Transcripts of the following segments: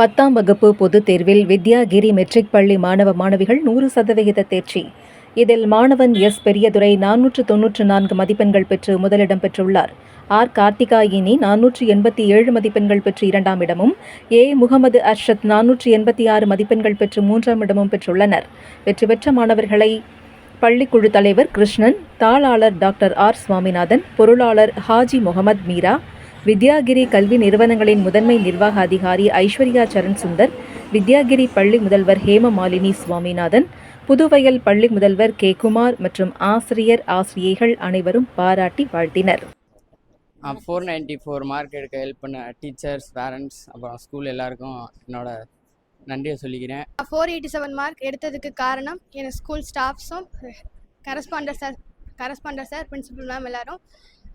பத்தாம் வகுப்பு பொதுத் தேர்வில் வித்யாகிரி மெட்ரிக் பள்ளி மாணவ மாணவிகள் நூறு சதவிகித தேர்ச்சி. இதில் மாணவன் எஸ். பெரியதுரை நானூற்று தொன்னூற்று நான்கு மதிப்பெண்கள் பெற்று முதலிடம் பெற்றுள்ளார். ஆர். கார்த்திகாயினி நானூற்று எண்பத்தி ஏழு மதிப்பெண்கள் பெற்று இரண்டாம் இடமும் ஏ. முகமது அர்ஷத் நானூற்று எண்பத்தி ஆறு மதிப்பெண்கள் பெற்று மூன்றாம் இடமும் பெற்றுள்ளனர். வெற்றி பெற்ற மாணவர்களை பள்ளிக்குழு தலைவர் கிருஷ்ணன் தாளாளர் டாக்டர் ஆர். சுவாமிநாதன் பொருளாளர் ஹாஜி முகமது மீரா வித்யாகிரி கல்வி நிறுவனங்களின் முதன்மை நிர்வாக அதிகாரி ஐஸ்வர்யா சரண் சுந்தர் வித்யாகிரி பள்ளி முதல்வர் ஹேமமாலினி சுவாமிநாதன் புதுவயல் பள்ளி முதல்வர் கே குமார் மற்றும் ஆசிரியர் ஆசிரியைகள் அனைவரும் பாராட்டி வாழ்த்தினர். ஃபோர் நைன்ட்டி ஃபோர் மார்க் எடுக்க ஹெல்ப் பண்ண டீச்சர்ஸ் பேரண்ட்ஸ் அப்புறம் ஸ்கூல் எல்லாருக்கும் என்னோட நன்றியை சொல்லிக்கிறேன். ஃபோர் எயிட்டி செவன் மார்க் எடுத்ததுக்கு காரணம் என் school ஸ்டாஃப்ஸும் correspondent sir correspondent sir principal ma'am எல்லாரும்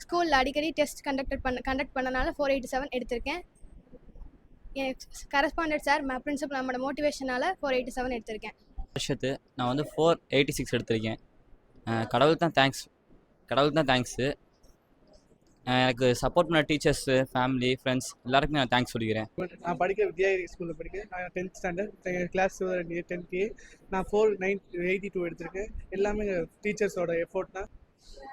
ஸ்கூலில் அடிக்கடி டெஸ்ட் கண்டக்ட் பண்ண கண்டக்ட் பண்ணனால ஃபோர் எயிட்டி செவன் எடுத்திருக்கேன். என் கரஸ்பாண்டர் சார் பிரின்சிபல் மேமோட மோட்டிவேஷனால் ஃபோர் எயிட்டி செவன் எடுத்திருக்கேன். வருஷத்து நான் வந்து ஃபோர் எயிட்டி சிக்ஸ் எடுத்திருக்கேன். அஹ் கடவுளுக்கு தான் தேங்க்ஸ் கடவுளுக்கு தான் தேங்க்ஸு எனக்கு சப்போர்ட் பண்ண டீச்சர்ஸு ஃபேமிலி ஃப்ரெண்ட்ஸ் எல்லாருக்குமே நான் தேங்க்ஸ் சொல்லிக்கிறேன். நான் படிக்க வித்யாகிரி ஸ்கூலில் படிக்கிறேன். நான் tenth standard class tenth A நான் ஃபோர் நைன் எயிட்டி டூ எடுத்திருக்கேன். எல்லாமே டீச்சர்ஸோட எஃபோர்ட் தான்.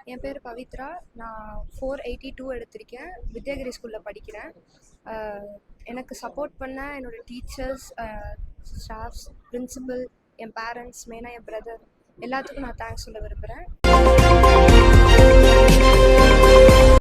என் பேர் பவித்ரா. நான் ஃபோர் எயிட்டி டூ எடுத்திருக்கேன். வித்யாகிரி ஸ்கூலில் படிக்கிறேன். எனக்கு சப்போர்ட் பண்ண என்னோடய டீச்சர்ஸ் ஸ்டாஃப்ஸ் பிரின்சிபல் என் பேரண்ட்ஸ் மெயினாக என் பிரதர் எல்லாத்துக்கும் நான் தேங்க்ஸ் சொல்ல விரும்புகிறேன்